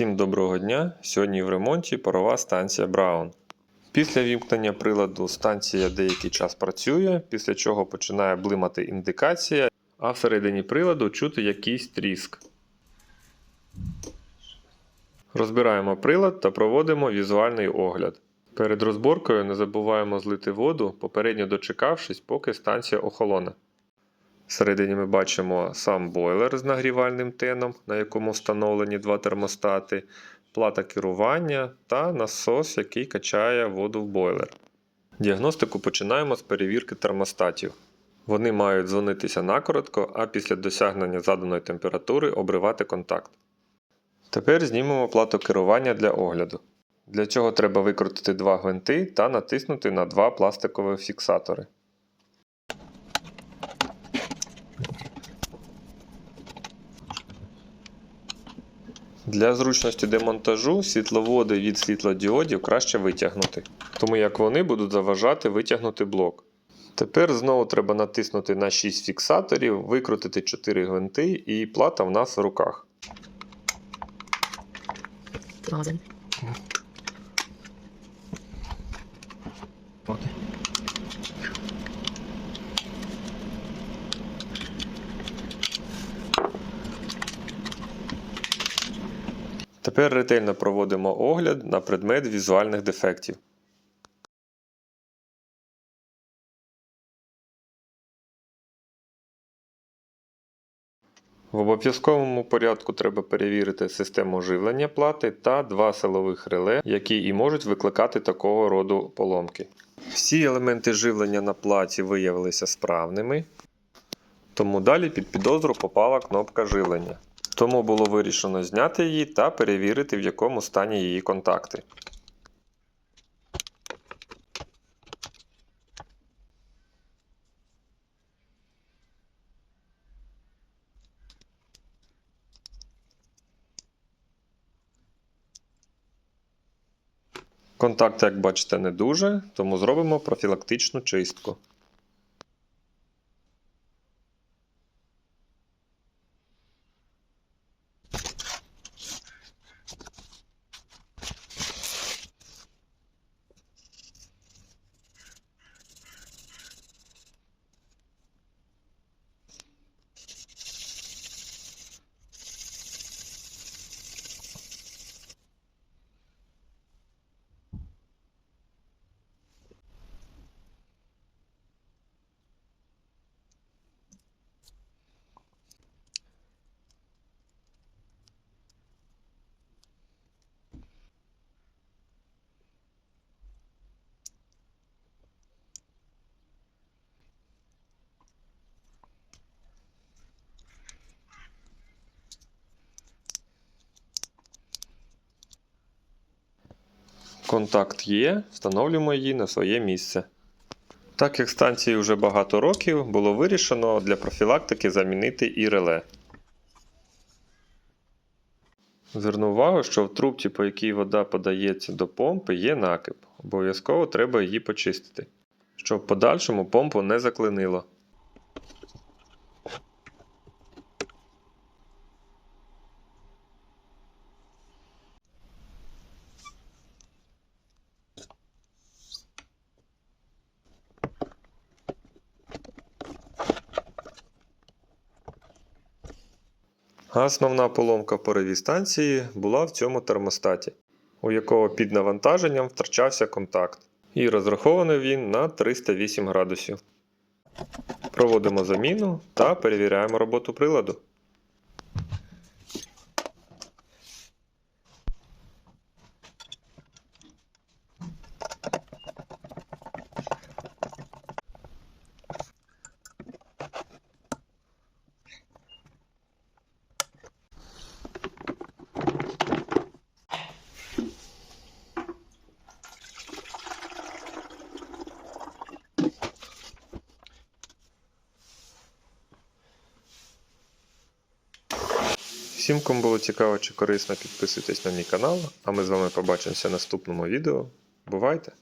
Всім доброго дня! Сьогодні в ремонті парова станція Браун. Після вімкнення приладу станція деякий час працює, після чого починає блимати індикація, а всередині приладу чути якийсь тріск. Розбираємо прилад та проводимо візуальний огляд. Перед розборкою не забуваємо злити воду, попередньо дочекавшись, поки станція охолоне. Всередині ми бачимо сам бойлер з нагрівальним теном, на якому встановлені два термостати, плата керування та насос, який качає воду в бойлер. Діагностику починаємо з перевірки термостатів. Вони мають дзвонитися накоротко, а після досягнення заданої температури обривати контакт. Тепер знімемо плату керування для огляду. Для цього треба викрутити два гвинти та натиснути на два пластикові фіксатори. Для зручності демонтажу світловоди від світлодіодів краще витягнути, тому як вони будуть заважати витягнути блок. Тепер знову треба натиснути на 6 фіксаторів, викрутити 4 гвинти і плата в нас в руках. Тепер ретельно проводимо огляд на предмет візуальних дефектів. В обов'язковому порядку треба перевірити систему живлення плати та два силових реле, які і можуть викликати такого роду поломки. Всі елементи живлення на платі виявилися справними, тому далі під підозру попала кнопка живлення. Тому було вирішено зняти її та перевірити, в якому стані її контакти. Контакт, як бачите, не дуже, тому зробимо профілактичну чистку. Контакт є, встановлюємо її на своє місце. Так як станції вже багато років, було вирішено для профілактики замінити і реле. Зверну увагу, що в трубці, по якій вода подається до помпи, є накип. Обов'язково треба її почистити, щоб в подальшому помпу не заклинило. Основна поломка в поривій станції була в цьому термостаті, у якого під навантаженням втрачався контакт, і розрахований він на 308 градусів. Проводимо заміну та перевіряємо роботу приладу. Всім, кому було цікаво чи корисно, підписуйтесь на мій канал, а ми з вами побачимося в наступному відео. Бувайте!